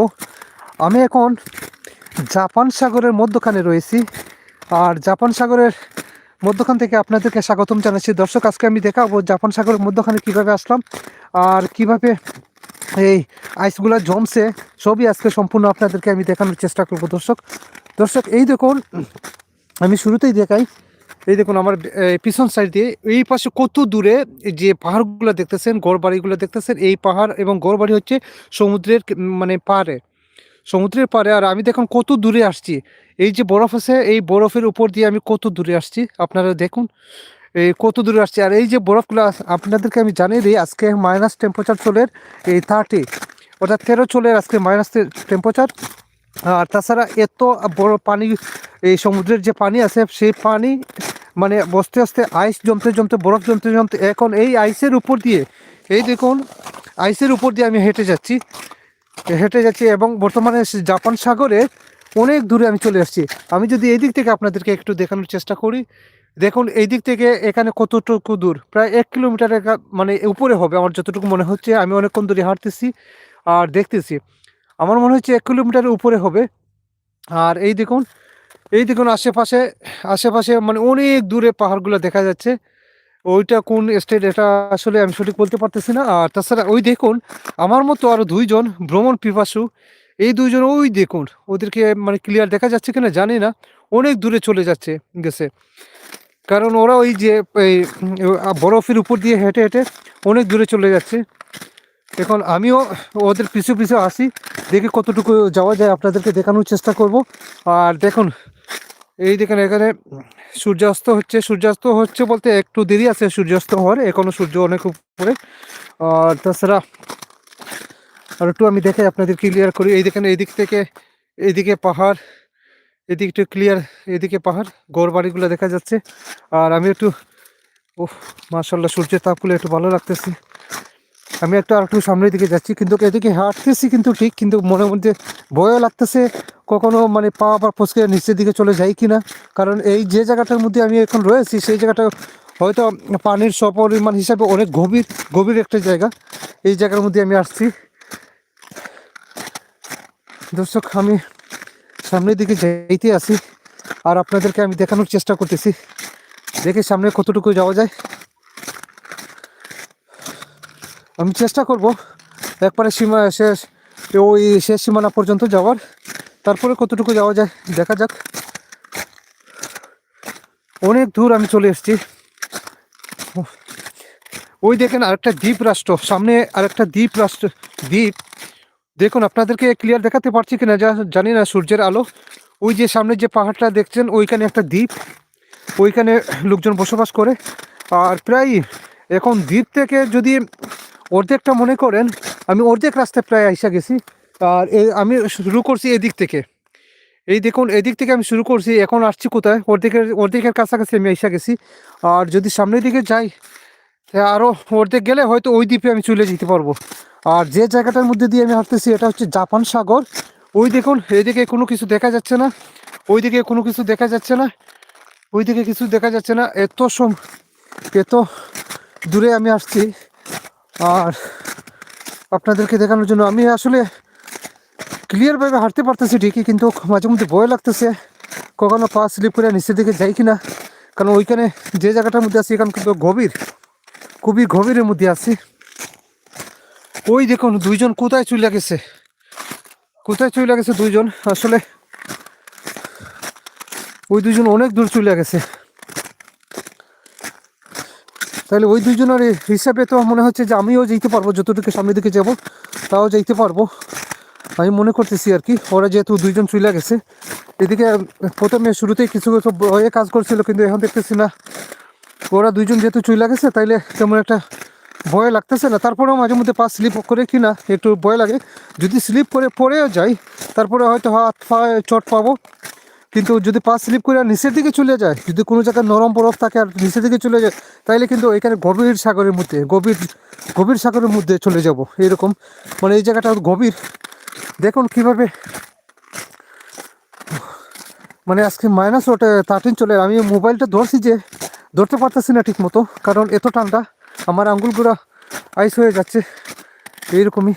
ও আমি এখন জাপান সাগরের মধ্যখানে রয়েছি। আর জাপান সাগরের মধ্যখান থেকে আপনাদেরকে স্বাগতম জানাচ্ছি। দর্শক, আজকে আমি দেখাবো জাপান সাগরের মধ্যখানে কীভাবে আসলাম আর কীভাবে এই আইসগুলো জমছে। সবই আজকে সম্পূর্ণ আপনাদেরকে আমি দেখানোর চেষ্টা করব দর্শক। দর্শক, এই দেখুন, আমি শুরুতেই দেখাই। এই দেখুন, আমার পিছন সাইড দিয়ে, এই পাশে কত দূরে যে পাহাড়গুলো দেখতেছেন, গড়বাড়িগুলো দেখতেছেন, এই পাহাড় এবং গড়বাড়ি হচ্ছে সমুদ্রের মানে পাড়ে, সমুদ্রের পাড়ে। আর আমি দেখুন কত দূরে আসছি। এই যে বরফ আছে, এই বরফের উপর দিয়ে আমি কত দূরে আসছি, আপনারা দেখুন, এই কত দূরে আসছি। আর এই যে বরফগুলো আপনাদেরকে আমি জানিয়ে দিই, আজকে মাইনাস টেম্পারেচার চলে এই থার্টি অর্থাৎ তেরো চলে আজকে মাইনাস টেম্পারেচার আর তাছাড়া এত বড় পানি, এই সমুদ্রের যে পানি আছে, সেই পানি মানে বসতে আস্তে আইস জমতে জমতে, বরফ জমতে জমতে, এখন এই আইসের উপর দিয়ে, এই দেখুন আইসের উপর দিয়ে আমি হেঁটে যাচ্ছি। হেঁটে যাচ্ছি এবং বর্তমানে জাপান সাগরে অনেক দূরে আমি চলে আসছি। আমি যদি এই দিক থেকে আপনাদেরকে একটু দেখানোর চেষ্টা করি, দেখুন, এই দিক থেকে এখানে কতটুকু দূর? প্রায় এক কিলোমিটার মানে উপরে হবে, আমার যতটুকু মনে হচ্ছে, আমি অনেকক্ষণ দূরে হাঁটতেছি আর দেখতেছি। আমার মনে হচ্ছে এক কিলোমিটারের উপরে হবে। আর এই দেখুন এই দেখুন আশেপাশে আশেপাশে মানে অনেক দূরে পাহাড়গুলো দেখা যাচ্ছে। ওইটা কোন স্টেট এটা আসলে আমি সঠিক বলতে পারতেছি না। আর তাছাড়া ওই দেখুন, আমার মতো আরও দুইজন ভ্রমণ পিপাসু, এই দুইজন ওই দেখুন, ওদেরকে মানে ক্লিয়ার দেখা যাচ্ছে কিনা জানি না, অনেক দূরে চলে যাচ্ছে, গেছে। কারণ ওরা ওই যে, এই, বরফের উপর দিয়ে হেঁটে হেঁটে অনেক দূরে চলে যাচ্ছে। এখন আমিও ওদের পিছু পিছু আসি, দেখি কতটুকু যাওয়া যায়, আপনাদেরকে দেখানোর চেষ্টা করব। আর দেখুন এই দেখেন এখানে সূর্যাস্ত হচ্ছে সূর্যাস্ত হচ্ছে বলতে একটু দেরি আছে সূর্যাস্ত হওয়ার, এখনও সূর্য অনেক উপরে। আর তাছাড়া আর একটু আমি দেখাই আপনাদের ক্লিয়ার করি। এই দেখেন এই দিক থেকে এইদিকে পাহাড়, এদিকে একটু ক্লিয়ার এদিকে পাহাড়, গড় বাড়িগুলো দেখা যাচ্ছে। আর আমি একটু ও মার্শাল্লাহ সূর্যের তাপগুলো একটু ভালো লাগতেছে। আমি একটু আর একটু সামনের দিকে যাচ্ছি, কিন্তু এদিকে হাঁটতেছি কিন্তু ঠিক, কিন্তু মনের মধ্যে ভয়ও লাগতেছে কখনো মানে পা আবার ফসকে নিচের দিকে চলে যাই কিনা। কারণ এই যে জায়গাটার মধ্যে আমি এখন রয়েছি, সেই জায়গাটা হয়তো পানির সপরিমাণ হিসাবে অনেক গভীর গভীর একটা জায়গা। এই জায়গার মধ্যে আমি আসছি। দর্শক, আমি সামনের দিকে যাইতে আসি, আর আপনাদেরকে আমি দেখানোর চেষ্টা করতেছি। দেখি সামনে কতটুকু যাওয়া যায়। আমি চেষ্টা করব। একবারে সীমা, শেষ, ওই শেষ সীমানা পর্যন্ত যাওয়ার। তারপরে কতটুকু যাওয়া যায়, দেখা যাক। অনেক দূর আমি চলে এসেছি। ওই দেখেন আরেকটা দ্বীপ রাষ্ট্র, সামনে আরেকটা দ্বীপ রাষ্ট্র, দ্বীপ। দেখুন, আপনাদেরকে ক্লিয়ার দেখাতে পারছি কিনা, যা, জানি না, সূর্যের আলো। ওই যে সামনে যে পাহাড়টা দেখছেন, ওইখানে একটা দ্বীপ। ওইখানে লোকজন বসবাস করে। আর প্রায় এখন দ্বীপ থেকে যদি অর্ধেকটা মনে করেন, আমি অর্ধেক রাস্তায় প্রায় আইসা গেছি, আর আমি শুরু করছি এদিক থেকে। এই দেখুন, এদিক থেকে আমি শুরু করছি, এখন আসছি কোথায়? অর্ধেকের অর্ধেকের কাছাকাছি আমি আইসা গেছি। আর যদি সামনের দিকে যাই আরও অর্ধেক গেলে হয়তো ওই দ্বীপে আমি চলে যেতে পারব। আর যে জায়গাটার মধ্যে দিয়ে আমি হাঁটতেছি, এটা হচ্ছে জাপান সাগর। ওই দেখুন, এদিকে কোনো কিছু দেখা যাচ্ছে না, ওইদিকে কোনো কিছু দেখা যাচ্ছে না, ওইদিকে কিছু দেখা যাচ্ছে না। এত সম, এত দূরে আমি আসছি আর আপনাদেরকে দেখানোর জন্য আমি আসলে ক্লিয়ারভাবে হাঁটতে পারতেছি ঠিকই, কিন্তু মাঝে মধ্যে ভয় লাগতেছে। কখনো পা স্লিপ করে নিচের দিকে যাই কিনা, কারণ ওইখানে যে জায়গাটার মধ্যে আছি, এখানে কিন্তু গভীর, খুবই গভীরের মধ্যে আছি। ওই দেখুন, দুইজন কোথায় চলে গেছে? কোথায় চলে গেছে দুইজন? আসলে ওই দুজন অনেক দূর চলে গেছে। তাহলে ওই দুজনের হিসাবে তো মনে হচ্ছে যে আমিও যেতে পারব, যতটুকু সামনের দিকে যাব, তাও যেতে পারব। আমি মনে করতেছি আর কি, ওরা যেহেতু দুইজন চলে গেছে। এদিকে প্রথমে শুরুতেই কিছু কিছু ভয়ে কাজ করছিল, কিন্তু এখন দেখতেছি না, ওরা দুইজন যেহেতু চলে গেছে, তাইলে তেমন একটা ভয় লাগতেছে না। তারপরেও মাঝে মধ্যে পা স্লিপ করে কি না, একটু ভয় লাগে। যদি স্লিপ করে পড়েও যাই, তারপরে হয়তো হাত পায়ে চট পাবো। কিন্তু যদি পা স্লিপ করে নিচের দিকে চলে যায়, যদি কোনো জায়গায় নরম বরফ থাকে আর নিচের দিকে চলে যায় তাহলে কিন্তু এখানে গভীর সাগরের মধ্যে, গভীর গভীর সাগরের মধ্যে চলে যাব এরকম। মানে এই জায়গাটা গভীর। দেখুন কীভাবে মানে আজকে মাইনাস ওটা থার্টিন চলে আমি মোবাইলটা ধরছি যে, ধরতে পারতেছি না ঠিক মতো কারণ এত ঠান্ডা, আমার আঙ্গুলগুলো আইস হয়ে যাচ্ছে, এইরকমই।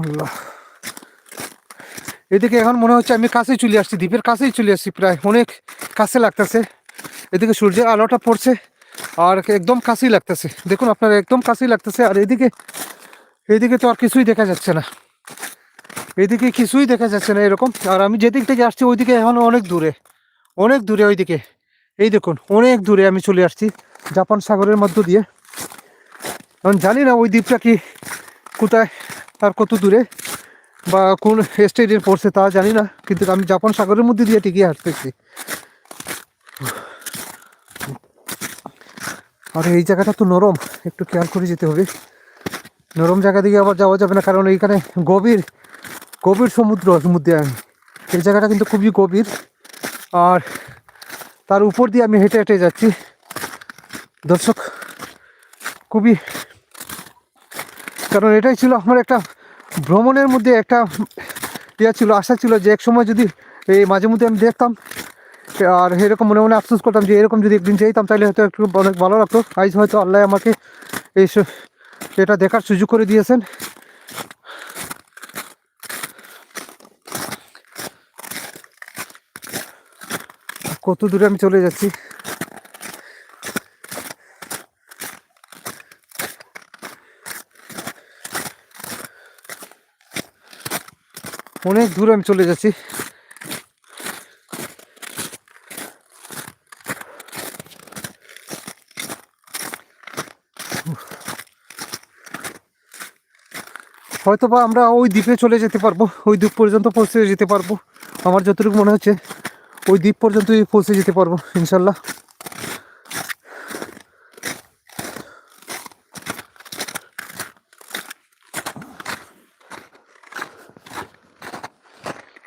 আল্লাহ। এদিকে এখন মনে হচ্ছে আমি কাছেই চলে আসছি, দ্বীপের কাছেই চলে আসছি, প্রায় অনেক কাছে লাগতেছে। এদিকে সূর্যের আলোটা পড়ছে আর একদম কাছেই লাগতেছে। দেখুন, আপনার একদম কাছেই লাগতেছে আর এদিকে এদিকে তো আর কিছুই দেখা যাচ্ছে না। এদিকে কিছুই দেখা যাচ্ছে না এরকম। আর আমি যেদিক থেকে আসছি, ওইদিকে এখন অনেক দূরে অনেক দূরে ওইদিকে। এই দেখুন, অনেক দূরে আমি চলে আসছি জাপান সাগরের মধ্য দিয়ে। এখন জানি না ওই দ্বীপটা কি, কোথায় আর কত দূরে। বা কোন স্টেটে পড়ছে তা জানি না, কিন্তু আমি জাপান সাগরের মধ্যে দিয়ে টিকিয়ে হাঁটতেছি। আর, এই জায়গাটা তো নরম, একটু খেয়াল করে যেতে হবে। নরম জায়গা দিকে আবার যাওয়া যাবে না, কারণ এইখানে গভীর গভীর সমুদ্র মধ্যে। আমি এই জায়গাটা কিন্তু খুবই গভীর। আর তার উপর দিয়ে আমি হেঁটে হেঁটে যাচ্ছি। দর্শক, খুবই, কারণ এটাই ছিল আমার একটা ভ্রমণের মধ্যে একটা ইয়ে ছিল, আশা ছিল যে এক সময় যদি এই মাঝে মধ্যে আমি দেখতাম, আর এরকম মনে মনে আফসোস করতাম যে এরকম যদি একদিন যেতাম তাহলে হয়তো একটু অনেক ভালো লাগতো। আজ হয়তো আল্লাহ আমাকে এই এটা দেখার সুযোগ করে দিয়েছেন। কত দূরে আমি চলে যাচ্ছি। অনেক দূরে আমি চলে যাচ্ছি। হয়তো বা আমরা ওই দ্বীপে চলে যেতে পারব, ওই দ্বীপ পর্যন্ত পৌঁছে যেতে পারব। আমার যতটুকু মনে হচ্ছে, ওই দ্বীপ পর্যন্তই পৌঁছে যেতে পারব, ইনশাল্লাহ।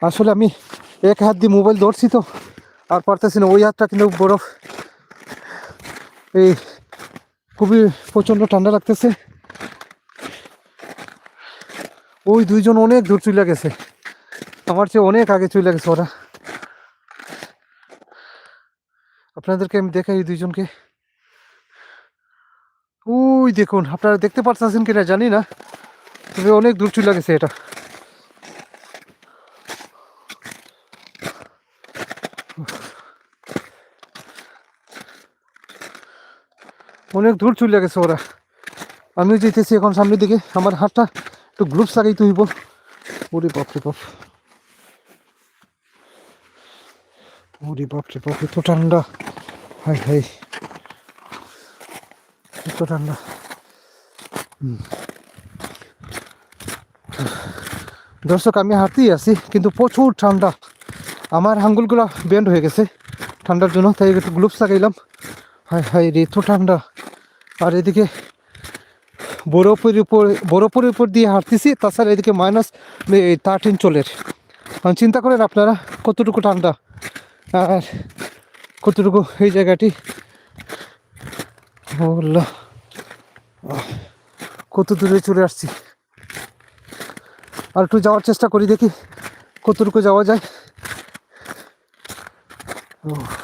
আসলে আমি এক হাত দিয়ে মোবাইল ধরছি তো, আর পারতেছি না, ওই হাতটা কিন্তু বরফ। এই খুবই প্রচণ্ড ঠান্ডা লাগতেছে। ওই দুইজন অনেক দূর চলে গেছে। আমার চেয়ে অনেক আগে চলে গেছে ওরা। আপনাদেরকে আমি দেখাই এই দুইজনকে। ওই দেখুন, আপনারা দেখতে পাচ্ছেন কিনা জানি না, তবে অনেক দূর চলে গেছে এটা। অনেক দূর চলে গেছে ওরা। আমিও যেতেছি এখন সামনের দিকে। আমার হাতটা একটু গ্লুভস লাগাইতে হইব ওরে বাপ রে বাপ। ওরে বাপ রে বাপ, এত ঠান্ডা। হাই হাই। এত ঠান্ডা। দর্শক, আমি হাঁটতেই আছি, কিন্তু প্রচুর ঠান্ডা। আমার আঙ্গুলগুলো বেন্ড হয়ে গেছে ঠান্ডার জন্য, তাই একটু গ্লুভস লাগাইলাম। হাই রে, এত ঠান্ডা। আর এদিকে বরফের উপর বরফের উপর দিয়ে হাঁটতেছি, তাছাড়া এদিকে মাইনাস থার্টিন চলের চিন্তা করেন আপনারা, কতটুকু ঠান্ডা। আর কতটুকু এই জায়গাটি? ও আল্লাহ। কত দূরে চলে আসছি। আর একটু যাওয়ার চেষ্টা করি দেখি কতটুকু যাওয়া যায়। উফ।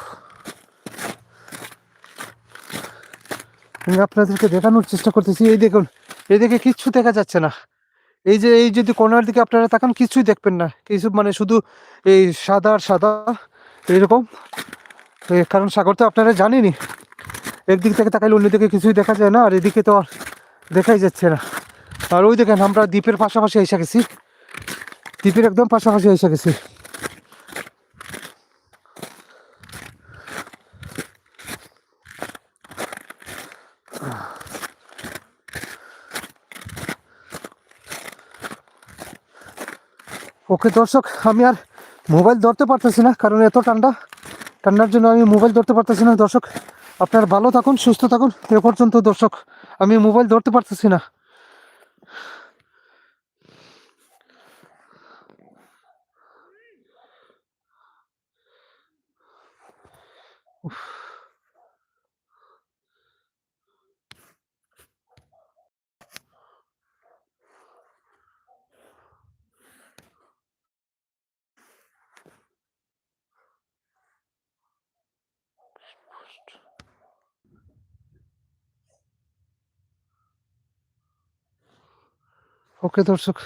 আমি আপনাদেরকে দেখানোর চেষ্টা করতেছি। এই দেখুন এদিকে কিচ্ছু দেখা যাচ্ছে না। এই যে, এই যদি কোনার দিকে আপনারা তাকান, কিছুই দেখবেন না। কিছু মানে শুধু এই সাদা আর সাদা এইরকম কারণ সাগর তো আপনারা জানেনই। একদিক থেকে তাকাইলে অন্যদিকে কিছুই দেখা যায় না, আর এদিকে তো আর দেখাই যাচ্ছে না। আর ওই দেখেন, আমরা দ্বীপের পাশাপাশি এসে গেছি। দ্বীপের একদম পাশাপাশি এসে গেছি। ওকে দর্শক, আমি আর মোবাইল ধরতে পারতেছি না, কারণ এত ঠান্ডা। ঠান্ডার জন্য আমি মোবাইল ধরতে পারতেছি না, দর্শক। আপনার ভালো থাকুন, সুস্থ থাকুন, এ পর্যন্ত, দর্শক। আমি মোবাইল ধরতে পারতেছি না। ওকে দর্শক